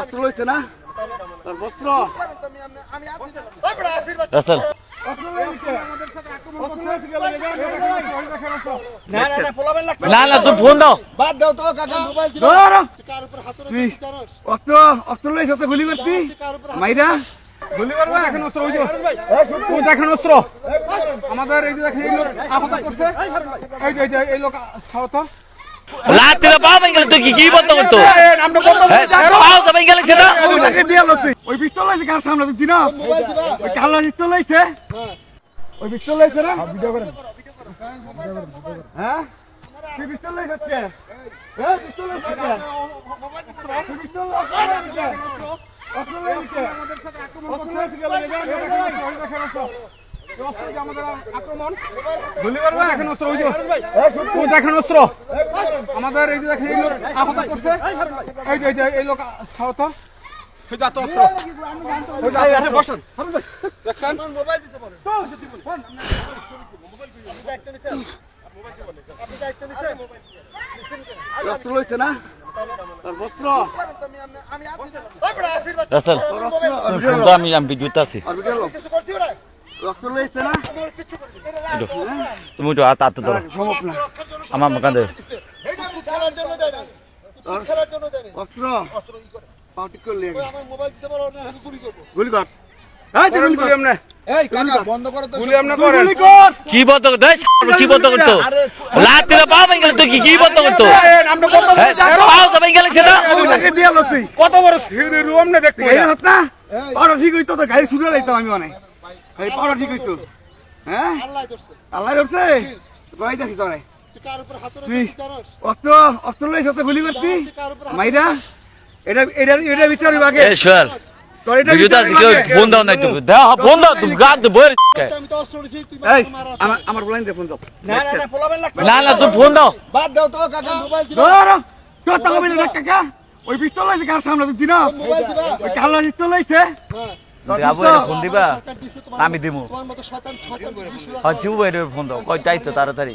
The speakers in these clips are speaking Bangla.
অস্ত্র লইছে না? তার বস্ত্র। রাসেল। না না তুমি ফোন দাও। বাদ দাও তো কাকা। ধর। তুই অস্ত্র অস্ত্র লইছে তো গুলি মারতি মাইরা। গুলি মারবা এখন অস্ত্র ওই যে দেখেন অস্ত্র। আমাদের এই যে দেখেন আহত করছে এই যে এই লোক আহত রাত্রে পা ভেঙে তুই কি বন্ধ করতো? পাও সব ভেঙে গেছে না ওই পিস্তল লাইছে কার সামনে তুই চিনো? ওই কালা পিস্তল লাইছে? ওই পিস্তল লাইছে না? ভিডিও করেন। হ্যাঁ? কি পিস্তল লাইছে কে হ্যাঁ পিস্তল লাইছে কে কি পিস্তল লাইছে? কে অস্ত্র লাইছে কে লাইছে কে যে এখন অস্ত্র। ওই আমাদের এই যে দেখেন এই লোক আহত করছে। এই যে এই যে এই লোক আহত। এই যে অস্ত্র ওই যে আহত বসেন। দেখছেন? মোবাইল দিতে পারেন অস্ত্র লইছে না আমি আমি ভিডিওতে আছি। তুমি তো হাত হাত ধরো। আমার কাঁদে। খেলার জন্য দেয় না তোর খেলার জন্য দেয় না অস্ত্র? পাউটি করলি আমার মোবাইল দিতে পারো না আমি গুলি করব। গুলি কর। এই গুলি কর। এমনে এই কাকা বন্ধ করো তো গুলি এমনে করেন। গুলি কর। কি বন্ধ করতো কি বন্ধ করতো রাত্রে পা ভেঙে গেলে তুই কি কি বন্ধ করতো পাও সব ভেঙে গেছে না ওইটাকে দিয়ে আলো তুই কত বড় সিঁড়ি রুম না দেখতে এই হত না? পাউডার ঠিক হইতো তো গাড়ি ছুটে লাইতাম আমি অনেক এই পাউডার ঠিক হইতো। হ্যাঁ? আল্লাহ ধরছে। আল্লাহ ধরছে? কই দেখি তোরে। তুই অস্ত্র অস্ত্র লইছ তো গুলি মাইরা এটা এটা এটা বাগে তো আমি তো আমার আমার ফোন দাও না না তুমি ফোন দাও বাদ দাও তো কাকা মোবাইল দিবা ধর তোর টাকা বিলে দেখ কাকা ওই পিস্তল লাইছে কার সামনে তুই চিনো ওই কালা পিস্তল লাইছে হ্যাঁ দিবা হ্যাঁ হয়ে ফোন দাও চাইতো তাড়াতাড়ি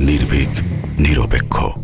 নির্ভীক নিরপেক্ষ।